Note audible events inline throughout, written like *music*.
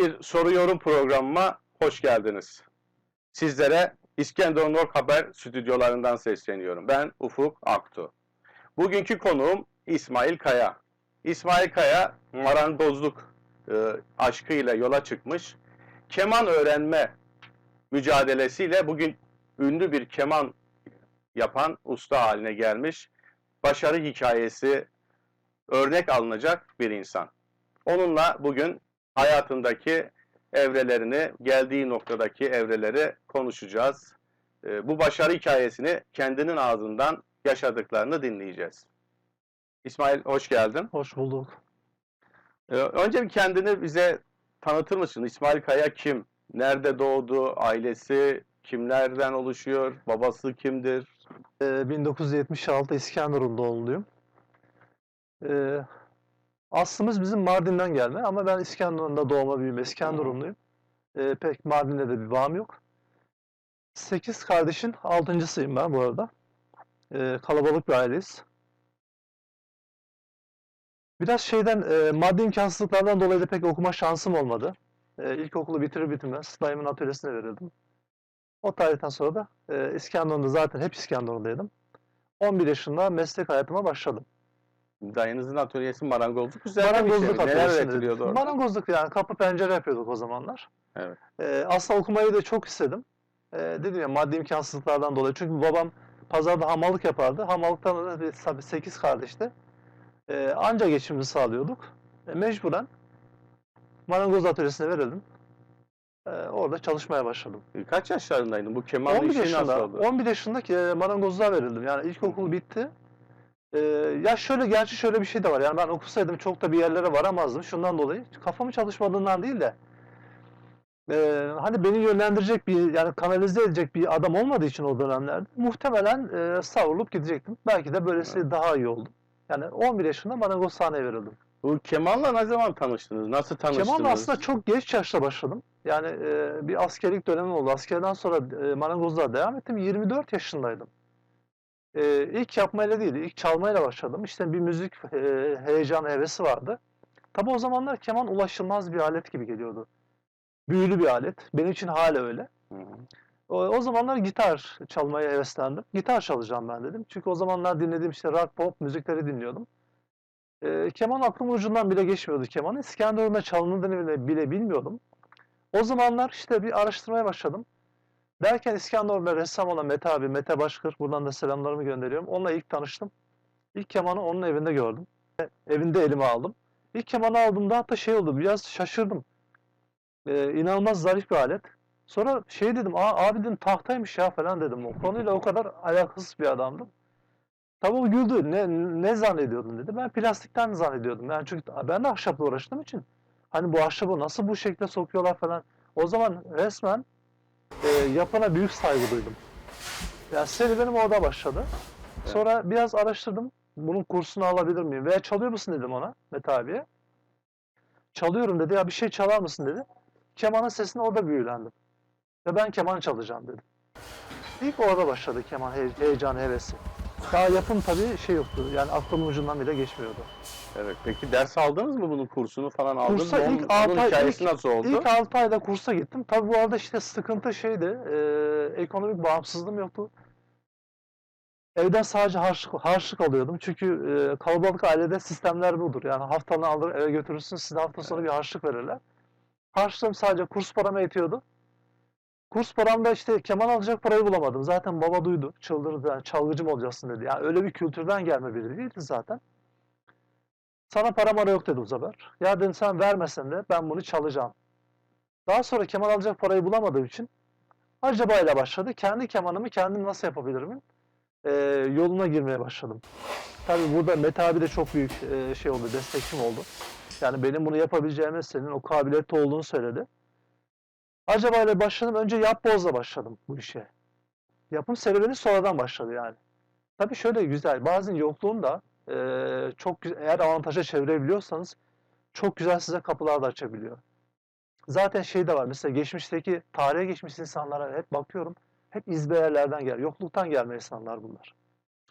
Bir soru yorum programıma hoş geldiniz. Sizlere İskenderun Ork Haber stüdyolarından sesleniyorum. Ben Ufuk Aktu. Bugünkü konuğum İsmail Kaya. İsmail Kaya marangozluk e, aşkıyla yola çıkmış. Keman öğrenme mücadelesiyle bugün ünlü bir keman yapan usta haline gelmiş. Başarı hikayesi örnek alınacak bir insan. Onunla bugün hayatındaki evrelerini, geldiği noktadaki evreleri konuşacağız. Ee, bu başarı hikayesini kendinin ağzından yaşadıklarını dinleyeceğiz. İsmail hoş geldin. Hoş bulduk. Ee, önce bir kendini bize tanıtır mısın? İsmail Kaya kim? Nerede doğdu? Ailesi kimlerden oluşuyor? Babası kimdir? Ee, 1976 İskenderun doğumluyum. Aslımız bizim Mardin'den gelme ama ben İskenderun'da doğma büyüme İskenderunluyum. Ee, pek Mardin'le de bir bağım yok. 8 kardeşin altıncısıyım ben bu arada. Ee, kalabalık bir aileyiz. Biraz şeyden e, maddi imkansızlıklardan dolayı da pek okuma şansım olmadı. E, ilkokulu bitirir bitirmez dayımın atölyesine verildim. O tarihten sonra da e, İskenderun'da zaten hep İskenderun'daydım. 11 yaşında meslek hayatıma başladım. Dayınızın atölyesi marangozluk üzerine bir şey? Marangozluk Neler üretiliyordu orada? Marangozluk yani kapı pencere yapıyorduk o zamanlar. Evet. E, aslında okumayı da çok istedim. E, dedim ya maddi imkansızlıklardan dolayı. Çünkü babam pazarda hamallık yapardı. Hamallıktan da biz tabii 8 kardeşti. E, anca geçimimizi sağlıyorduk. E, mecburen marangoz atölyesine verildim. E, orada çalışmaya başladım. Kaç yaşlarındaydın? Bu keman 11 işi yaşında, nasıl oldu? 11 yaşındaki e, marangozluğa verildim. Yani ilkokul bitti. E, ya şöyle gerçi şöyle bir şey de var. Yani ben okusaydım çok da bir yerlere varamazdım. Şundan dolayı kafamı çalışmadığından değil de e, hani beni yönlendirecek bir yani kanalize edecek bir adam olmadığı için o dönemlerde muhtemelen e, savrulup gidecektim. Belki de böylesi daha iyi oldu. Yani 11 yaşında marangozhaneye verildim. Bu kemanla ne zaman tanıştınız? Nasıl tanıştınız? Kemanla aslında çok geç yaşta başladım. Yani e, bir askerlik dönemim oldu. Askerden sonra e, marangozluğa devam ettim. 24 yaşındaydım. E, ilk yapmayla değil, ilk çalmayla başladım. İşte bir müzik e, heyecanı, hevesi vardı. Tabi o zamanlar keman ulaşılmaz bir alet gibi geliyordu. Büyülü bir alet. Benim için hala öyle. Hı hı. O, o zamanlar gitar çalmaya heveslendim. Gitar çalacağım ben dedim. Çünkü o zamanlar dinlediğim işte rock, pop müzikleri dinliyordum. E, keman aklımın ucundan bile geçmiyordu keman. İskenderun'da çalındığını bile, bile bilmiyordum. O zamanlar işte bir araştırmaya başladım. Derken İskenderun'da ressam olan Mete abi, Mete Başkır, buradan da selamlarımı gönderiyorum. Onunla ilk tanıştım. İlk kemanı onun evinde gördüm. Evinde elime aldım. İlk kemanı aldığımda hatta şey oldu, biraz şaşırdım. Ee, inanılmaz zarif bir alet. Sonra şey dedim, Aa, abi dedim tahtaymış ya falan dedim. O konuyla o kadar alakasız bir adamdım. Tabii o güldü. Ne, ne zannediyordun dedi. Ben plastikten zannediyordum. Yani çünkü ben de ahşapla uğraştığım için. Hani bu ahşabı nasıl bu şekilde sokuyorlar falan. O zaman resmen e, yapana büyük saygı duydum. Yani serüvenim orada başladı. Sonra biraz araştırdım. Bunun kursunu alabilir miyim? Veya çalıyor musun dedim ona Mete abiye. Çalıyorum dedi. Ya bir şey çalar mısın dedi. Kemanın sesine orada büyülendim. Ve ben keman çalacağım dedim. İlk orada başladı keman he- heyecanı, hevesi. Daha yapım tabii şey yoktu. Yani aklımın ucundan bile geçmiyordu. Evet. Peki ders aldınız mı bunun kursunu falan aldınız Kursa mı? ilk Onun, altı onun ay- hikayesi ilk- nasıl oldu? İlk 6 ayda kursa gittim. Tabii bu arada işte sıkıntı şeydi. e, ekonomik bağımsızlığım yoktu. Evden sadece harçlık, harçlık alıyordum. Çünkü e, kalabalık ailede sistemler budur. Yani haftanı alır eve götürürsün. Size hafta sonu bir harçlık verirler. Harçlığım sadece kurs parama yetiyordu. Kurs paramda işte keman alacak parayı bulamadım. Zaten baba duydu. Çıldırdı. Yani çalgıcı mı olacaksın dedi. Yani öyle bir kültürden gelme biri zaten. Sana para mara yok dedi bu sefer. Ya dedim sen vermesen de ben bunu çalacağım. Daha sonra keman alacak parayı bulamadığım için acaba ile başladı. Kendi kemanımı kendim nasıl yapabilirim? Ee, yoluna girmeye başladım. Tabii burada Mete abi de çok büyük e, şey oldu, destekçim oldu. Yani benim bunu yapabileceğime senin o kabiliyette olduğunu söyledi. Acaba ile başladım. Önce yapbozla başladım bu işe. Yapım serüveni sonradan başladı yani. Tabii şöyle güzel. Bazen yokluğun da e, çok eğer avantaja çevirebiliyorsanız çok güzel size kapılar da açabiliyor. Zaten şey de var. Mesela geçmişteki, tarihe geçmiş insanlara hep bakıyorum. Hep izbeğerlerden gel, yokluktan gelme insanlar bunlar.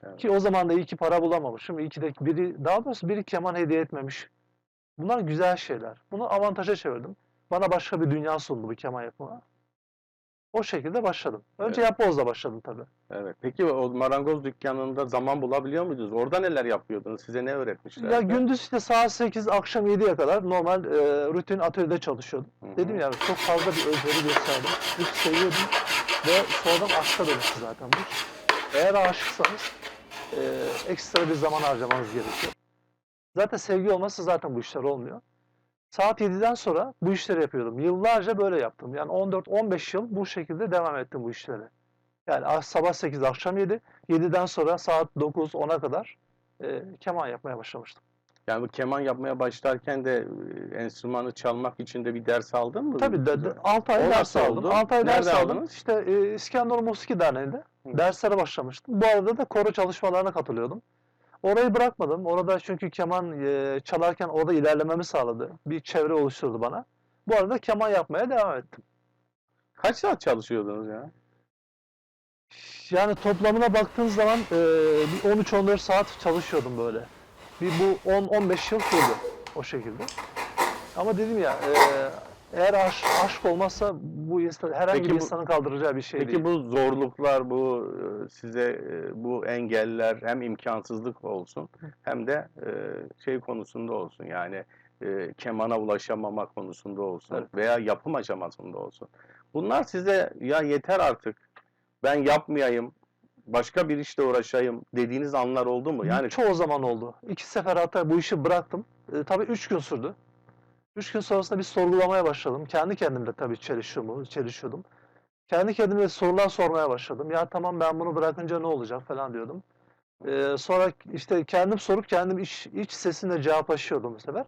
Evet. Ki o zaman da iyi ki para bulamamışım. İyi ki de biri, daha doğrusu biri keman hediye etmemiş. Bunlar güzel şeyler. Bunu avantaja çevirdim. Bana başka bir dünya sundu bu keman yapımı. O şekilde başladım. Önce Evet. yapbozla başladım tabii. Evet. Peki o marangoz dükkanında zaman bulabiliyor muydunuz? Orada neler yapıyordunuz? Size ne öğretmişler? Ya gündüz işte saat 8, akşam 7'ye kadar normal e, rutin atölyede çalışıyordum. Hı hı. Dedim ya çok fazla bir özveri gösterdim. Hiç seviyordum ve sonradan aşka dönüştü zaten bu. Eğer aşıksanız e, ekstra bir zaman harcamanız gerekiyor. Zaten sevgi olmazsa zaten bu işler olmuyor. Saat 7'den sonra bu işleri yapıyordum. Yıllarca böyle yaptım. Yani 14-15 yıl bu şekilde devam ettim bu işleri. Yani ah- sabah 8, akşam 7, 7'den sonra saat 9-10'a kadar e, keman yapmaya başlamıştım. Yani bu keman yapmaya başlarken de e, enstrümanı çalmak için de bir ders aldın mı? Tabii de, de, 6 ay O ders aldım. oldu? 6 ay ders Nerede aldım. aldınız? İşte e, İskender Musiki Derneği'nde Hı. derslere başlamıştım. Bu arada da koro çalışmalarına katılıyordum. Orayı bırakmadım. Orada çünkü keman e, çalarken orada ilerlememi sağladı. Bir çevre oluşturdu bana. Bu arada keman yapmaya devam ettim. Kaç saat çalışıyordunuz ya? Yani toplamına baktığın zaman e, bir 13-14 saat çalışıyordum böyle. Bir bu 10-15 yıl sürdü o şekilde. Ama dedim ya e, eğer aşk, aşk olmazsa bu insan, herhangi Peki bir bu- insanın kaldıracağı bir şey Peki değil. bu zorluklar, bu e, size e, bu engeller hem imkansızlık olsun hem de e, şey konusunda olsun yani e, kemana ulaşamama konusunda olsun Evet. veya yapım aşamasında olsun. Bunlar size ya yeter artık ben yapmayayım başka bir işle uğraşayım dediğiniz anlar oldu mu? Yani Çoğu zaman oldu. İki sefer hatta bu işi bıraktım. E, tabii üç gün sürdü. Üç gün sonrasında bir sorgulamaya başladım. Kendi kendimle tabii çelişiyordum. çelişiyordum. Kendi kendime sorular sormaya başladım. Ya tamam ben bunu bırakınca ne olacak falan diyordum. E, sonra işte kendim sorup kendim iç, iç sesimle cevaplaşıyordum bu sefer.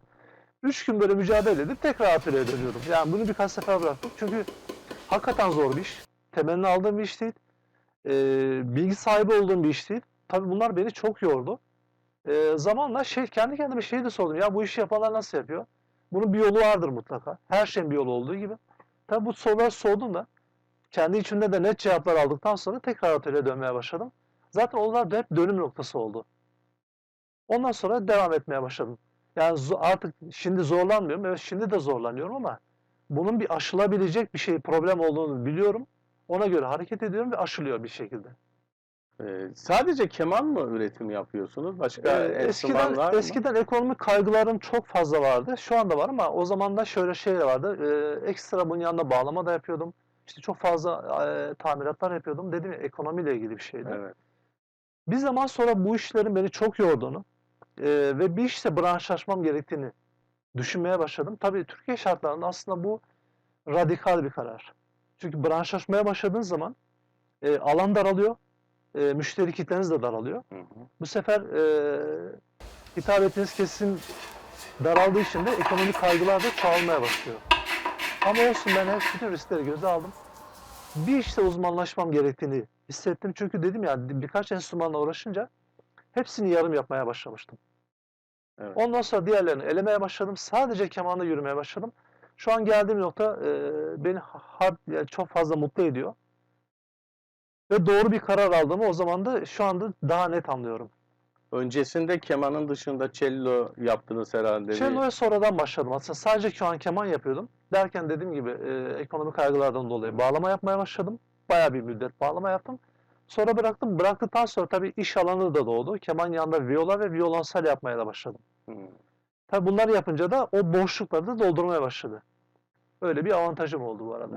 Üç gün böyle mücadele edip tekrar atölyeye dönüyordum. Yani bunu birkaç sefer bıraktım. Çünkü hakikaten zor bir iş. Temelini aldığım bir iş değil. E, bilgi sahibi olduğum bir iş değil. Tabii bunlar beni çok yordu. E, zamanla şey kendi kendime şeyi de sordum. Ya bu işi yapanlar nasıl yapıyor? Bunun bir yolu vardır mutlaka. Her şeyin bir yolu olduğu gibi. Tabii bu soruları sordum da kendi içimde de net cevaplar aldıktan sonra tekrar atölyeye dönmeye başladım. Zaten onlar da hep dönüm noktası oldu. Ondan sonra devam etmeye başladım. Yani artık şimdi zorlanmıyorum. Evet şimdi de zorlanıyorum ama bunun bir aşılabilecek bir şey, problem olduğunu biliyorum. Ona göre hareket ediyorum ve aşılıyor bir şekilde. E, sadece keman mı üretim yapıyorsunuz? Başka Ee, eskiden var mı? eskiden ekonomik kaygılarım çok fazla vardı. Şu anda var ama o zaman da şöyle şeyler vardı. Ee, ekstra bunun yanında bağlama da yapıyordum. İşte çok fazla e, tamiratlar yapıyordum. Dedim ya ekonomiyle ilgili bir şeydi. Evet. Bir zaman sonra bu işlerin beni çok yorduğunu e, ve bir işte branşlaşmam gerektiğini düşünmeye başladım. Tabii Türkiye şartlarında aslında bu radikal bir karar. Çünkü branşlaşmaya başladığın zaman e, alan daralıyor, e, müşteri kitleniz de daralıyor. Hı hı. Bu sefer e, hitap ettiğiniz kesim daraldığı için de ekonomik kaygılar da çoğalmaya başlıyor. Ama olsun ben hep bütün riskleri göze aldım. Bir işte uzmanlaşmam gerektiğini hissettim. Çünkü dedim ya birkaç enstrümanla uğraşınca hepsini yarım yapmaya başlamıştım. Evet. Ondan sonra diğerlerini elemeye başladım. Sadece kemanda yürümeye başladım. Şu an geldiğim nokta e, beni har- yani çok fazla mutlu ediyor. Ve doğru bir karar aldığımı o zaman da şu anda daha net anlıyorum. Öncesinde kemanın dışında cello yaptınız herhalde. Cello'ya sonradan başladım. Aslında sadece şu an keman yapıyordum. Derken dediğim gibi e, ekonomik kaygılardan dolayı bağlama yapmaya başladım. Bayağı bir müddet bağlama yaptım. Sonra bıraktım. Bıraktıktan sonra tabii iş alanı da doğdu. Keman yanında viola ve violonsel yapmaya da başladım. Hı. Tabii bunları yapınca da o boşlukları da doldurmaya başladı. Öyle bir avantajım oldu bu arada.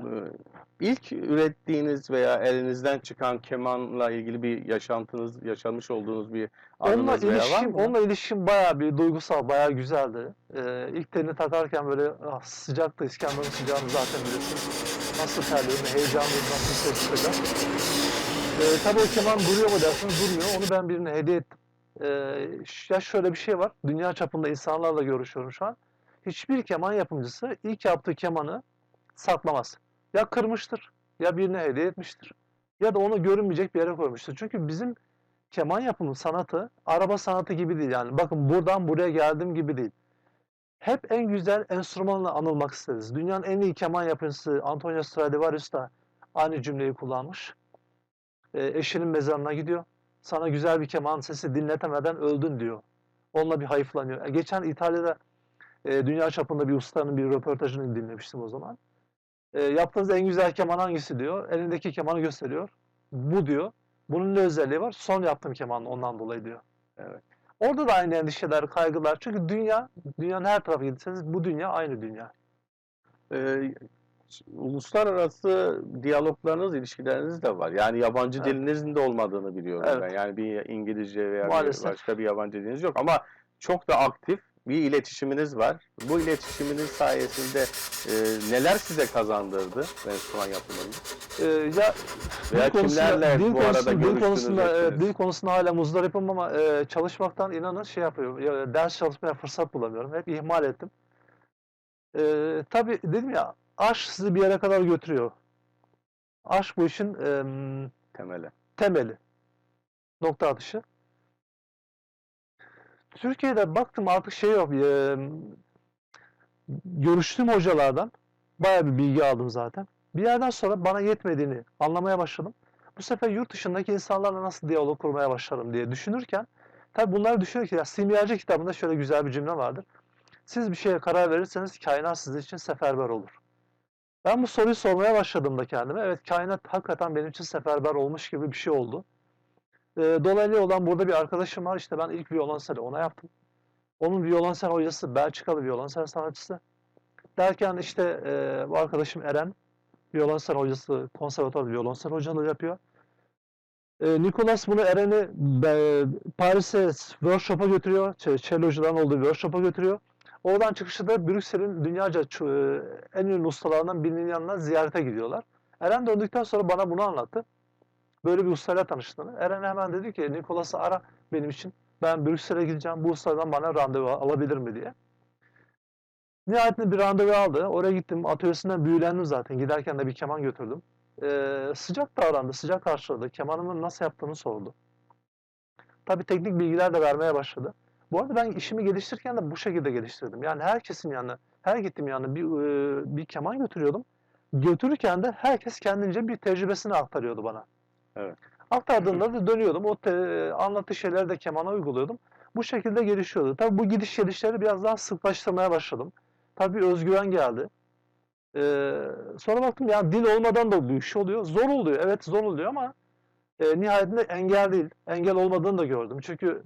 İlk ürettiğiniz veya elinizden çıkan kemanla ilgili bir yaşantınız, yaşamış olduğunuz bir Onunla anınız veya var ilişkim, mı? onunla ilişkim bayağı bir duygusal, bayağı güzeldi. Ee, ilk telini takarken böyle ah, sıcaktı, İskenderun sıcağını zaten bilirsin. Nasıl terliyorum, heyecanlıyım, nasıl ses çıkacak. Ee, tabii o keman duruyor mu dersiniz, durmuyor. Onu ben birine hediye ettim. Ee, ş- ya şöyle bir şey var, dünya çapında insanlarla görüşüyorum şu an. Hiçbir keman yapımcısı ilk yaptığı kemanı saklamaz. Ya kırmıştır, ya birine hediye etmiştir. Ya da onu görünmeyecek bir yere koymuştur. Çünkü bizim keman yapımı sanatı araba sanatı gibi değil yani. Bakın buradan buraya geldim gibi değil. Hep en güzel enstrümanla anılmak isteriz. Dünyanın en iyi keman yapımcısı Antonio Stradivarius da aynı cümleyi kullanmış. E, eşinin mezarına gidiyor. Sana güzel bir keman sesi dinletemeden öldün diyor. Onunla bir hayıflanıyor. E, geçen İtalya'da E, dünya çapında bir ustanın bir röportajını dinlemiştim o zaman. E, yaptığınız en güzel keman hangisi diyor. Elindeki kemanı gösteriyor. Bu diyor. Bunun ne özelliği var? Son yaptığım keman ondan dolayı diyor. Evet. Orada da aynı endişeler, kaygılar. Çünkü dünya, dünyanın her tarafına giderseniz bu dünya aynı dünya. Ee, uluslararası diyaloglarınız, ilişkileriniz de var. Yani yabancı Evet. dilinizin de olmadığını biliyorum Evet. ben. Yani bir İngilizce veya bir başka bir yabancı diliniz yok ama çok da aktif bir iletişiminiz var. Bu iletişiminiz sayesinde e, neler size kazandırdı enstrüman yapımında? E, ya Veya dil kimlerle dil bu arada konusunda, dil görüştünüz, konusunda, ettiniz? dil konusunda hala muzdaripim ama e, çalışmaktan inanın şey yapıyorum. Ya, ders çalışmaya fırsat bulamıyorum. Hep ihmal ettim. E, tabii dedim ya aşk sizi bir yere kadar götürüyor. Aşk bu işin em, Temeli. temeli. Nokta atışı. Türkiye'de baktım artık şey yok. e, görüştüğüm hocalardan bayağı bir bilgi aldım zaten. Bir yerden sonra bana yetmediğini anlamaya başladım. Bu sefer yurt dışındaki insanlarla nasıl diyalog kurmaya başlarım diye düşünürken tabii bunları düşünürken ya Simyacı kitabında şöyle güzel bir cümle vardır. Siz bir şeye karar verirseniz kainat sizin için seferber olur. Ben bu soruyu sormaya başladığımda kendime evet kainat hakikaten benim için seferber olmuş gibi bir şey oldu. Ee, dolaylı olan burada bir arkadaşım var işte ben ilk violonseli ona yaptım. Onun violonsel hocası Belçikalı violonsel sanatçısı. Derken işte e, bu arkadaşım Eren violonsel hocası, konservatuvar violonsel hocalığı yapıyor. E, Nicolas bunu Eren'i be- Paris'e workshop'a götürüyor. Cello'cuların olduğu workshop'a götürüyor. Oradan çıkışta da Brüksel'in dünyaca e, en ünlü ustalarından birinin yanına ziyarete gidiyorlar. Eren döndükten sonra bana bunu anlattı. Böyle bir ustayla tanıştığını. Eren hemen dedi ki Nicolas'ı ara benim için. Ben Brüksel'e gideceğim. Bu ustadan bana randevu alabilir mi diye. Nihayetinde bir randevu aldı. Oraya gittim. Atölyesinden büyülendim zaten. Giderken de bir keman götürdüm. Ee, sıcak davrandı, sıcak karşıladı. Kemanımı nasıl yaptığını sordu. Tabii teknik bilgiler de vermeye başladı. Bu arada ben işimi geliştirirken de bu şekilde geliştirdim. Yani herkesin yanına, her gittiğim yanına bir, e, bir keman götürüyordum. Götürürken de herkes kendince bir tecrübesini aktarıyordu bana. Evet. Aktardığında da dönüyordum. O te, anlattığı şeyleri de kemana uyguluyordum. Bu şekilde gelişiyordu. Tabii bu gidiş gelişleri biraz daha sıklaştırmaya başladım. Tabii özgüven geldi. Ee, sonra baktım ya dil olmadan da bu iş oluyor. Zor oluyor. Evet zor oluyor ama e, nihayetinde engel değil. Engel olmadığını da gördüm. Çünkü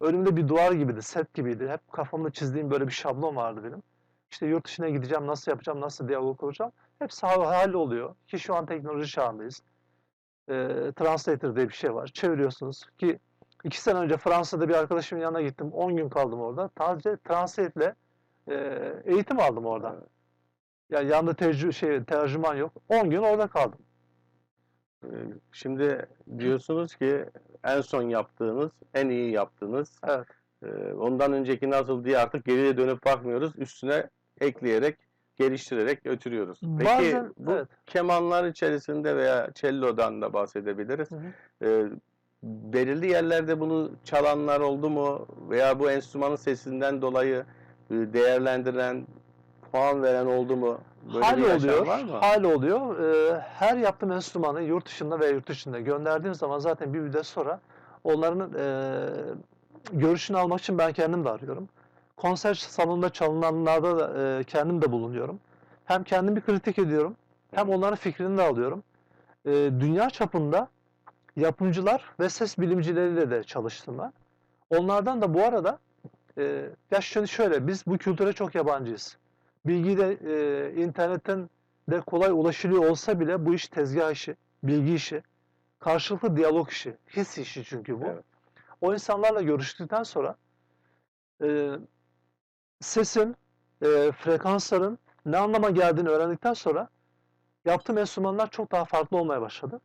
önümde bir duvar gibiydi, set gibiydi. Hep kafamda çizdiğim böyle bir şablon vardı benim. İşte yurt dışına gideceğim, nasıl yapacağım, nasıl diyalog kuracağım. Hepsi halloluyor. Ki şu an teknoloji çağındayız. E, Translator diye bir şey var. Çeviriyorsunuz ki iki sene önce Fransa'da bir arkadaşımın yanına gittim. 10 gün kaldım orada. Sadece Translate'le e, eğitim aldım orada. Evet. Yani yanında tecrü şey, tercüman yok. 10 gün orada kaldım. Ee, Şimdi diyorsunuz ki en son yaptığınız, en iyi yaptığınız, Evet. e, ondan önceki nasıl diye artık geriye dönüp bakmıyoruz. Üstüne ekleyerek, geliştirerek götürüyoruz. Peki Bazen bu evet. kemanlar içerisinde veya cello'dan da bahsedebiliriz. Hı hı. Ee, belirli yerlerde bunu çalanlar oldu mu? Veya bu enstrümanın sesinden dolayı e, değerlendiren, puan veren oldu mu? Böyle Hal oluyor, var mı? hal oluyor. Ee, her yaptığım enstrümanı yurt dışında veya yurt dışında gönderdiğim zaman zaten bir müddet sonra onların e, görüşünü almak için ben kendim de arıyorum. Konser salonunda çalınanlarda da e, kendim de bulunuyorum. Hem kendim bir kritik ediyorum, hem onların fikrini de alıyorum. E, dünya çapında yapımcılar ve ses bilimcileriyle de çalıştım ben. Onlardan da bu arada e, ya şöyle, şöyle biz bu kültüre çok yabancıyız. Bilgi de e, internetten de kolay ulaşılıyor olsa bile bu iş tezgah işi, bilgi işi, karşılıklı diyalog işi, his işi çünkü bu. Evet. O insanlarla görüştükten sonra e, sesin, e, frekansların ne anlama geldiğini öğrendikten sonra yaptığım enstrümanlar çok daha farklı olmaya başladı.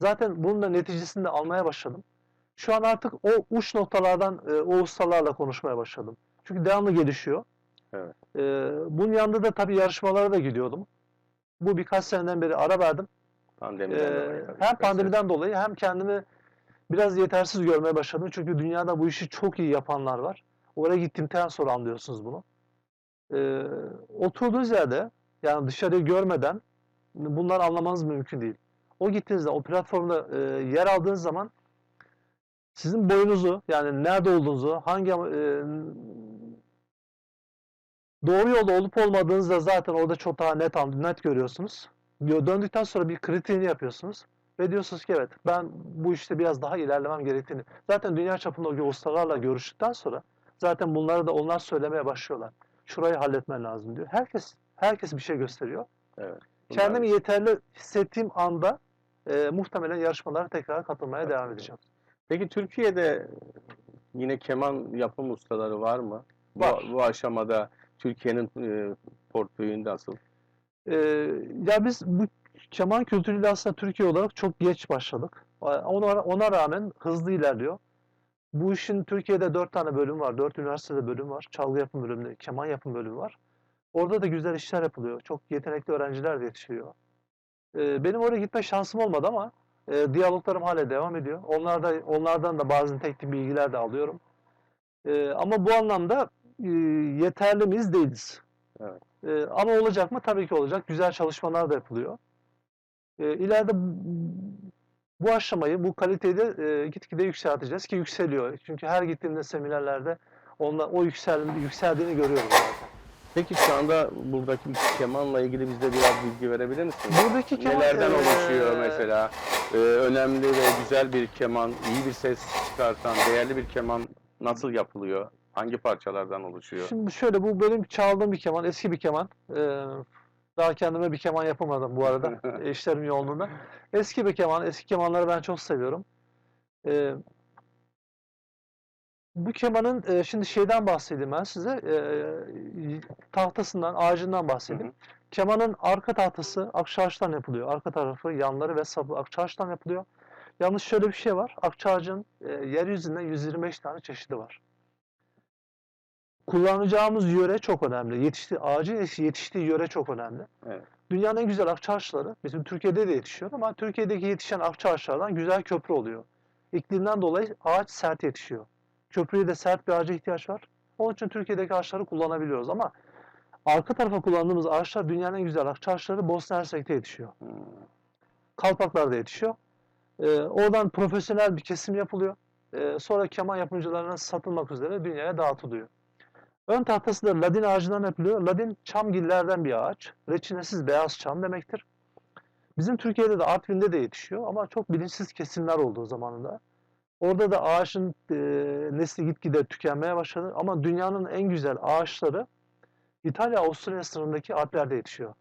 Zaten bunun da neticesini de almaya başladım. Şu an artık o uç noktalardan e, o ustalarla konuşmaya başladım. Çünkü devamlı gelişiyor. Evet. E, bunun yanında da tabii yarışmalara da gidiyordum. Bu birkaç seneden beri ara verdim. Pandemiden Ee, dolayı tabii. hem pandemiden dolayı hem kendimi biraz yetersiz görmeye başladım. Çünkü dünyada bu işi çok iyi yapanlar var. Oraya gittikten sonra anlıyorsunuz bunu. Ee, oturduğunuz yerde yani dışarıyı görmeden bunları anlamanız mümkün değil. O gittiğinizde, o platformda e, yer aldığınız zaman sizin boyunuzu yani nerede olduğunuzu, hangi e, Doğru yolda olup olmadığınızda zaten orada çok daha net net görüyorsunuz. Döndükten sonra bir kritiğini yapıyorsunuz. Ve diyorsunuz ki evet ben bu işte biraz daha ilerlemem gerektiğini. Zaten dünya çapında o ustalarla görüştükten sonra zaten bunları da onlar söylemeye başlıyorlar. Şurayı halletmen lazım diyor. Herkes herkes bir şey gösteriyor. Bunlar- Kendimi yeterli hissettiğim anda e, muhtemelen yarışmalara tekrar katılmaya devam edeceğim. Peki Türkiye'de yine keman yapım ustaları var mı? Bu, Var. bu aşamada Türkiye'nin e, portföyü nasıl? Ee, ya biz bu keman kültürüyle aslında Türkiye olarak çok geç başladık. Ona, ona rağmen hızlı ilerliyor. Bu işin Türkiye'de dört tane bölüm var. Dört üniversitede bölüm var. Çalgı yapım bölümü, keman yapım bölümü var. Orada da güzel işler yapılıyor. Çok yetenekli öğrenciler yetişiyor. Ee, benim oraya gitme şansım olmadı ama e, diyaloglarım hala devam ediyor. Onlarda, onlardan da bazı teknik bilgiler de alıyorum. Ee, ama bu anlamda e, yeterli miyiz değiliz. Evet. Ee, ama olacak mı? Tabii ki olacak. Güzel çalışmalar da yapılıyor. Ee, ileride bu- aşamayı, bu kaliteyi de e, gitgide yükselteceğiz ki yükseliyor. Çünkü her gittiğimde seminerlerde onunla, o yüksel, yükseldiğini görüyorum zaten. Peki şu anda buradaki kemanla ilgili bize biraz bilgi verebilir misin? Buradaki keman, Nelerden e, oluşuyor mesela? Ee, önemli ve güzel bir keman, iyi bir ses çıkartan, değerli bir keman nasıl yapılıyor? Hangi parçalardan oluşuyor? Şimdi şöyle bu benim çaldığım bir keman, eski bir keman. Ee, daha kendime bir keman yapamadım bu arada. *laughs* işlerim yoğunluğunda. Eski bir keman, eski kemanları ben çok seviyorum. Ee, bu kemanın e, şimdi şeyden bahsedeyim ben size. e, tahtasından, ağacından bahsedeyim. Kemanın arka tahtası akçaağaçtan yapılıyor. Arka tarafı, yanları ve sapı akçaağaçtan yapılıyor. Yalnız şöyle bir şey var. Akçaağacın e, yeryüzünde 125 tane çeşidi var. Kullanacağımız yöre çok önemli. Yetiştiği, ağacın yetiş- yetiştiği yöre çok önemli. Evet. Dünyanın en güzel akçaağaçları, bizim Türkiye'de de yetişiyor ama Türkiye'deki yetişen akçaağaçlardan güzel köprü oluyor. İklimden dolayı ağaç sert yetişiyor. Köprüye de sert bir ağaca ihtiyaç var. Onun için Türkiye'deki ağaçları kullanabiliyoruz ama arka tarafa kullandığımız ağaçlar dünyanın en güzel akçaağaçları Bosna Hersek'te yetişiyor. Hmm. Kalpaklar'da yetişiyor. Ee, oradan profesyonel bir kesim yapılıyor. Ee, sonra keman yapımcılarına satılmak üzere dünyaya dağıtılıyor. Ön tahtası da ladin ağacından yapılıyor. Ladin çamgillerden bir ağaç. Reçinesiz beyaz çam demektir. Bizim Türkiye'de de Artvin'de de yetişiyor ama çok bilinçsiz kesimler olduğu zamanında. Orada da ağaçın e, nesli gitgide tükenmeye başladı ama dünyanın en güzel ağaçları İtalya Avusturya sınırındaki Alplerde yetişiyor.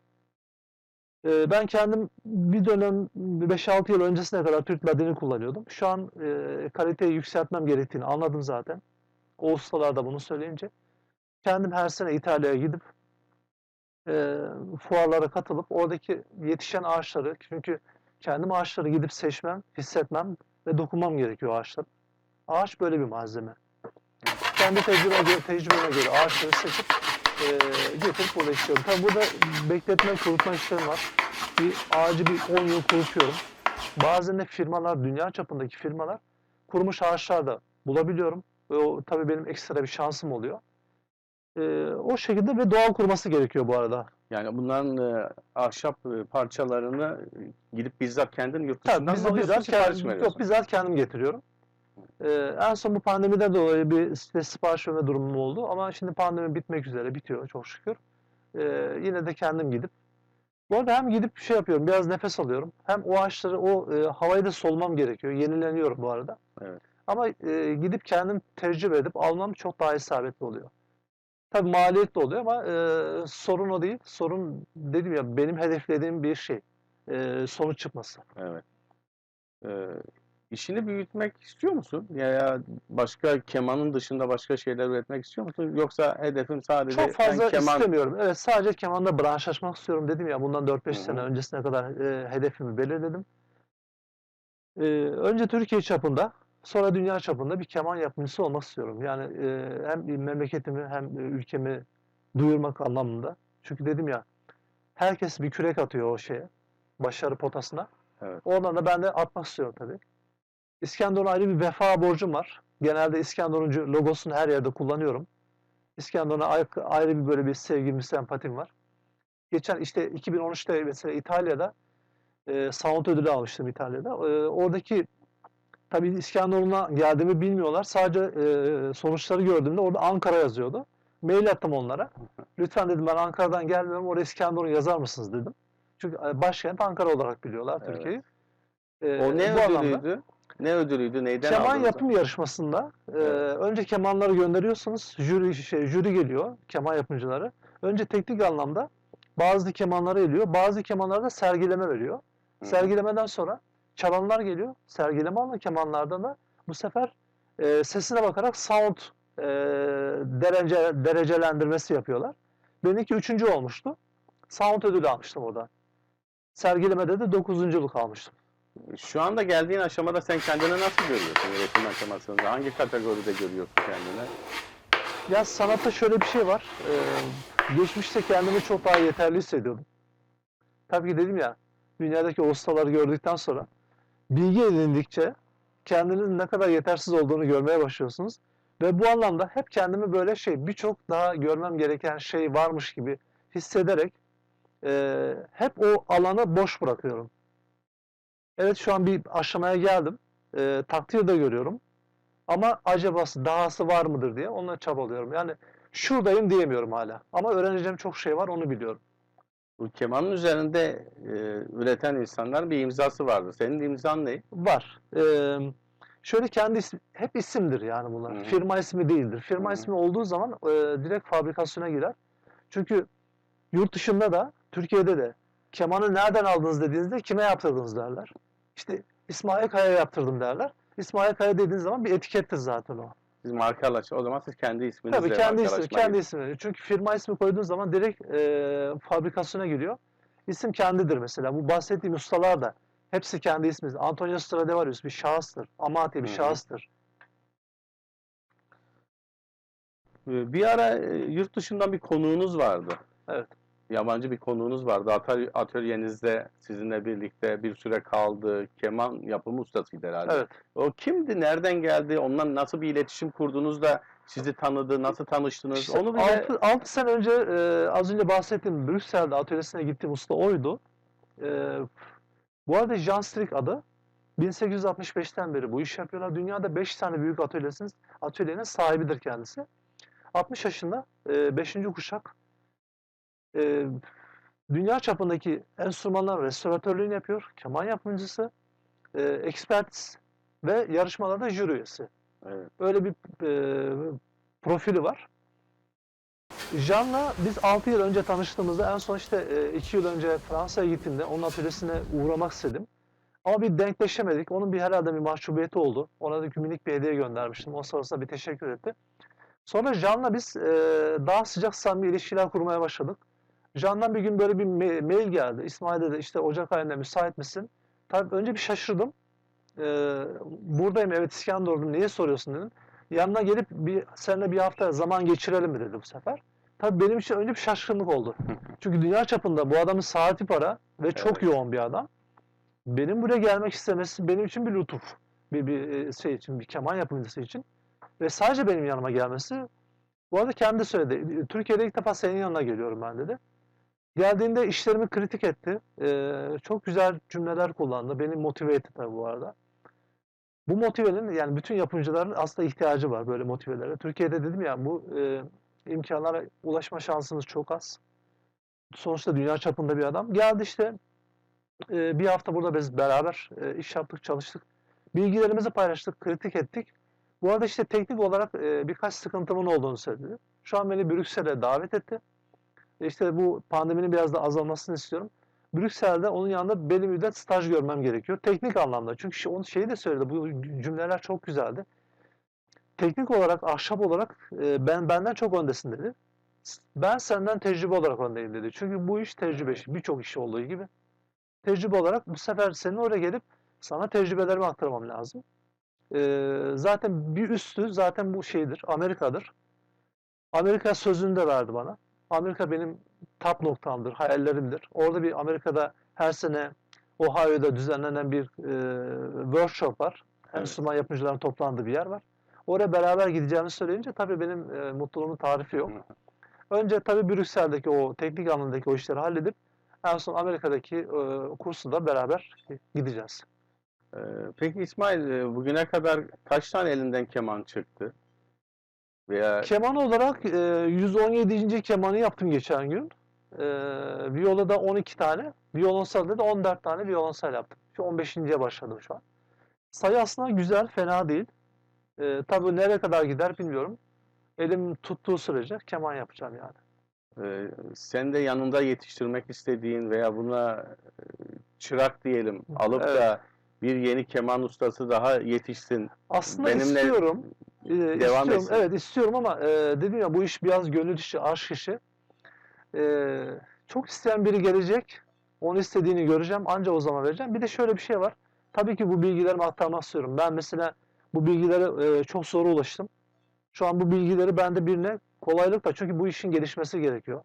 Ee, Ben kendim bir dönem 5-6 yıl öncesine kadar Türk ladini kullanıyordum. Şu an e, kaliteyi yükseltmem gerektiğini anladım zaten. O ustalar da bunu söyleyince. Kendim her sene İtalya'ya gidip e, fuarlara katılıp oradaki yetişen ağaçları çünkü kendim ağaçları gidip seçmem, hissetmem ve dokunmam gerekiyor ağaçlara. Ağaç böyle bir malzeme. Kendi tecrübeme göre, tecrübeme göre ağaçları seçip e, getirip burada istiyorum. Tabii burada bekletme, kurutma işlemi var. Bir ağacı bir 10 yıl kurutuyorum. Bazen de firmalar, dünya çapındaki firmalar kurumuş ağaçlar da bulabiliyorum. Ve o tabii benim ekstra bir şansım oluyor. E, o şekilde ve doğal kuruması gerekiyor bu arada. Yani bunların e, ahşap e, parçalarını e, gidip bizzat kendin yurt Tabii dışından alıyorsun, bizzat, kendim, yok, veriyorsun? bizzat kendim getiriyorum. Ee, en son bu pandemiden dolayı bir işte sipariş verme durumum oldu ama şimdi pandemi bitmek üzere, bitiyor çok şükür. Ee, yine de kendim gidip. Bu arada hem gidip şey yapıyorum, biraz nefes alıyorum. Hem o ağaçları, o e, havayı da solmam gerekiyor. Yenileniyorum bu arada. Evet. Ama e, gidip kendim tecrübe edip almam çok daha isabetli oluyor. Tabii maliyetli oluyor ama e, sorun o değil. Sorun dedim ya benim hedeflediğim bir şey. E, sonuç çıkması. Evet. Ee, işini büyütmek istiyor musun? Ya, ya başka kemanın dışında başka şeyler üretmek istiyor musun? Yoksa hedefin sadece Çok ben fazla keman istemiyorum. Evet sadece kemanda branşlaşmak istiyorum dedim ya bundan 4-5 Hı hı. sene öncesine kadar e, hedefimi belirledim. E, önce Türkiye çapında sonra dünya çapında bir keman yapımcısı olmak istiyorum. Yani e, hem memleketimi hem e, ülkemi duyurmak anlamında. Çünkü dedim ya herkes bir kürek atıyor o şeye. Başarı potasına. Evet. Oradan da ben de atmak istiyorum tabii. İskenderun'a ayrı bir vefa borcum var. Genelde İskenderuncu logosunu her yerde kullanıyorum. İskenderun'a ay- ayrı bir böyle bir sevgim, bir sempatim var. Geçen işte 2013'te mesela İtalya'da e, sound ödülü almıştım İtalya'da. E, oradaki tabii İskenderun'a geldiğimi bilmiyorlar. Sadece e, sonuçları gördüğümde orada Ankara yazıyordu. Mail attım onlara. *laughs* Lütfen dedim ben Ankara'dan gelmiyorum. Oraya İskenderun yazar mısınız dedim. Çünkü e, başkent Ankara olarak biliyorlar Evet. Türkiye'yi. Ee, O ne bu alanda- ödülüydü? Ne ödülüydü? Neyden Keman aldınız? yapım yarışmasında e, Evet. önce kemanları gönderiyorsunuz. Jüri şey, jüri geliyor keman yapımcıları. Önce teknik anlamda bazı kemanları eliyor. Bazı kemanlarda da sergileme veriyor. Hı. Sergilemeden sonra çalanlar geliyor. Sergileme alan kemanlardan da bu sefer e, sesine bakarak sound e, derece derecelendirmesi yapıyorlar. Benimki üçüncü olmuştu. Sound ödülü almıştım orada. Sergilemede de dokuzunculuk almıştım. Şu anda geldiğin aşamada sen kendini nasıl görüyorsun üretim aşamasında? Hangi kategoride görüyorsun kendini? Ya sanatta şöyle bir şey var. Ee, geçmişte kendimi çok daha yeterli hissediyordum. Tabii ki dedim ya, dünyadaki ustaları gördükten sonra bilgi edindikçe kendinizin ne kadar yetersiz olduğunu görmeye başlıyorsunuz. Ve bu anlamda hep kendimi böyle şey, birçok daha görmem gereken şey varmış gibi hissederek e, hep o alanı boş bırakıyorum. Evet şu an bir aşamaya geldim. E, takdir de görüyorum. Ama acabası dahası var mıdır diye onunla çabalıyorum. Yani şuradayım diyemiyorum hala. Ama öğreneceğim çok şey var onu biliyorum. Bu kemanın üzerinde e, üreten insanların bir imzası vardı. Senin imzan ne? Var. Ee, şöyle kendi ismi, hep isimdir yani bunlar. Hı hı. Firma ismi değildir. Firma Hı hı. ismi olduğu zaman e, direkt fabrikasyona girer. Çünkü yurt dışında da Türkiye'de de kemanı nereden aldınız dediğinizde kime yaptırdınız derler. İşte İsmail Kaya yaptırdım derler. İsmail Kaya dediğiniz zaman bir etikettir zaten o. Siz markalaş. O zaman siz kendi isminizle Tabii kendi ismi, kendi ismi. Çünkü firma ismi koyduğun zaman direkt e, fabrikasyona giriyor. İsim kendidir mesela. Bu bahsettiğim ustalar da hepsi kendi ismi. Antonio Stradivarius bir şahıstır. Amati bir Hı hı. şahıstır. Ee, Bir ara e, yurt dışından bir konuğunuz vardı. Evet. Yabancı bir konuğunuz vardı. Atölye- Atölyenizde sizinle birlikte bir süre kaldı. Keman yapımı ustasıydı herhalde. Evet. O kimdi? Nereden geldi? Onunla nasıl bir iletişim kurdunuz da sizi tanıdı? Nasıl tanıştınız? İşte Onu bile 6, 6 sene önce e, az önce bahsettiğim Brüksel'de atölyesine gittiğim usta oydu. E, bu arada Jan Strik adı. 1865'ten beri bu iş yapıyorlar. Dünyada 5 tane büyük atölyesiniz, atölyenin sahibidir kendisi. 60 yaşında 5. kuşak e, dünya çapındaki enstrümanlar restoratörlüğünü yapıyor. Keman yapımcısı, e, expert ve yarışmalarda jüri üyesi. Evet. Öyle bir e, profili var. Jean'la biz 6 yıl önce tanıştığımızda en son işte 2 yıl önce Fransa'ya gittiğimde onun atölyesine uğramak istedim. Ama bir denkleşemedik. Onun bir herhalde bir mahcubiyeti oldu. Ona da minik bir hediye göndermiştim. O sonrasında bir teşekkür etti. Sonra Jean'la biz e, daha sıcak samimi ilişkiler kurmaya başladık. Jean'dan bir gün böyle bir ma- mail geldi. İsmail dedi işte Ocak ayında müsait misin? Tabii önce bir şaşırdım. E, buradayım evet İskenderun'dum. Niye soruyorsun dedim. Yanına gelip bir seninle bir hafta zaman geçirelim mi dedi bu sefer. Tabii benim için önce bir şaşkınlık oldu. *laughs* Çünkü dünya çapında bu adamın saati para ve çok Evet. yoğun bir adam. Benim buraya gelmek istemesi benim için bir lütuf. Bir, bir e, şey için, bir keman yapımcısı için. Ve sadece benim yanıma gelmesi, bu arada kendi söyledi. Türkiye'de ilk defa senin yanına geliyorum ben dedi. Geldiğinde işlerimi kritik etti. Ee, çok güzel cümleler kullandı. Beni motive etti tabii bu arada. Bu motivenin yani bütün yapımcıların aslında ihtiyacı var böyle motivelere. Türkiye'de dedim ya bu e, imkanlara ulaşma şansımız çok az. Sonuçta dünya çapında bir adam. Geldi işte e, bir hafta burada biz beraber e, iş yaptık, çalıştık. Bilgilerimizi paylaştık, kritik ettik. Bu arada işte teknik olarak e, birkaç sıkıntımın olduğunu söyledi. Şu an beni Brüksel'e davet etti. E, İşte bu pandeminin biraz da azalmasını istiyorum. Brüksel'de onun yanında belli müddet staj görmem gerekiyor. Teknik anlamda. Çünkü onun şeyi de söyledi. Bu cümleler çok güzeldi. Teknik olarak, ahşap olarak e, ben benden çok öndesin dedi. Ben senden tecrübe olarak öndeyim dedi. Çünkü bu iş tecrübe işi. Birçok iş olduğu gibi. Tecrübe olarak bu sefer senin oraya gelip sana tecrübelerimi aktarmam lazım. Ee, zaten bir üstü zaten bu şeydir, Amerika'dır. Amerika sözünü de verdi bana. Amerika benim tap noktamdır, hayallerimdir. Orada bir Amerika'da her sene Ohio'da düzenlenen bir e, workshop var. Evet. Enstrüman yapımcıların toplandığı bir yer var. Oraya beraber gideceğimi söyleyince tabii benim e, mutluluğumun tarifi yok. Önce tabii Brüksel'deki o teknik alanındaki o işleri halledip en son Amerika'daki e, kursu da beraber gideceğiz. Ee, peki İsmail e, bugüne kadar kaç tane elinden keman çıktı? Veya Keman olarak e, 117. kemanı yaptım geçen gün. E, Viola'da 12 tane, violonsel'de de 14 tane violonsel yaptım. Şu 15.ye başladım şu an. Sayı aslında güzel, fena değil. E, tabii nereye kadar gider bilmiyorum. Elim tuttuğu sürece keman yapacağım yani. e, sen de yanında yetiştirmek istediğin veya buna e, çırak diyelim alıp Evet. da bir yeni keman ustası daha yetişsin. Aslında Benimle istiyorum. E, devam istiyorum. etsin. Evet istiyorum ama e, dedim ya bu iş biraz gönül işi, aşk işi. E, çok isteyen biri gelecek. Onu istediğini göreceğim. Anca o zaman vereceğim. Bir de şöyle bir şey var. Tabii ki bu bilgilerimi aktarmak istiyorum. Ben mesela bu bilgilere e, çok zor ulaştım. Şu an bu bilgileri bende birine kolaylıkla çünkü bu işin gelişmesi gerekiyor.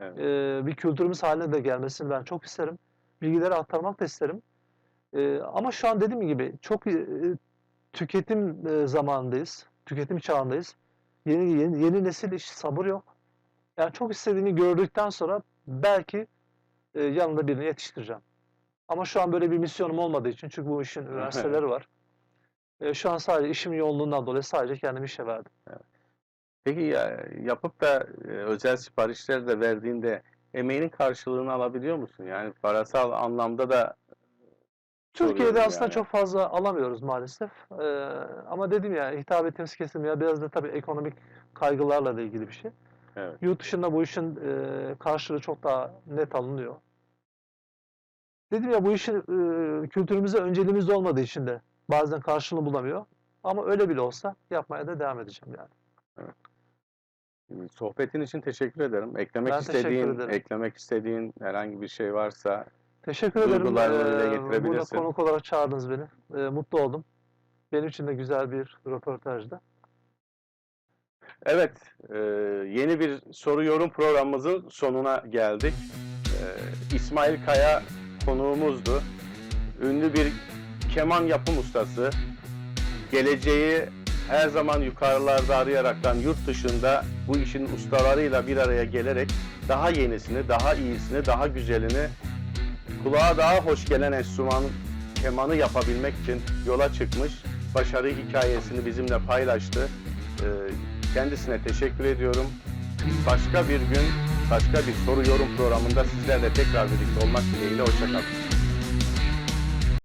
Evet. E, bir kültürümüz haline de gelmesini ben çok isterim. Bilgileri aktarmak da isterim. E, ama şu an dediğim gibi çok e, tüketim e, zamanındayız. Tüketim çağındayız. Yeni, yeni, yeni nesil hiç sabır yok. Yani çok istediğini gördükten sonra belki e, yanında birini yetiştireceğim. Ama şu an böyle bir misyonum olmadığı için çünkü bu işin üniversiteleri var. E, şu an sadece işim yoğunluğundan dolayı sadece kendime işe verdim. Peki ya, yapıp da e, özel siparişler de verdiğinde emeğinin karşılığını alabiliyor musun? Yani parasal anlamda da Türkiye'de Soruyorum aslında yani. çok fazla alamıyoruz maalesef. Ee, ama dedim ya kesim ya biraz da tabii ekonomik kaygılarla da ilgili bir şey. Evet. Yurt dışında bu işin e, karşılığı çok daha net alınıyor. Dedim ya bu işin e, kültürümüze önceliğimiz olmadığı için de bazen karşılığını bulamıyor. Ama öyle bile olsa yapmaya da devam edeceğim yani. e, sohbetin için teşekkür ederim. Eklemek Ben istediğin, eklemek istediğin herhangi bir şey varsa Teşekkür ederim. Ee, Burada konuk olarak çağırdınız beni. Ee, mutlu oldum. Benim için de güzel bir röportajdı. Evet, e, yeni bir soru yorum programımızın sonuna geldik. E, İsmail Kaya konuğumuzdu. Ünlü bir keman yapım ustası. Geleceği her zaman yukarılarda arayaraktan yurt dışında bu işin ustalarıyla bir araya gelerek daha yenisini, daha iyisini, daha güzelini, kulağa daha hoş gelen enstrüman kemanı yapabilmek için yola çıkmış. Başarı hikayesini bizimle paylaştı. E, Kendisine teşekkür ediyorum. Başka bir gün, başka bir soru yorum programında sizlerle tekrar birlikte olmak dileğiyle. Hoşçakalın.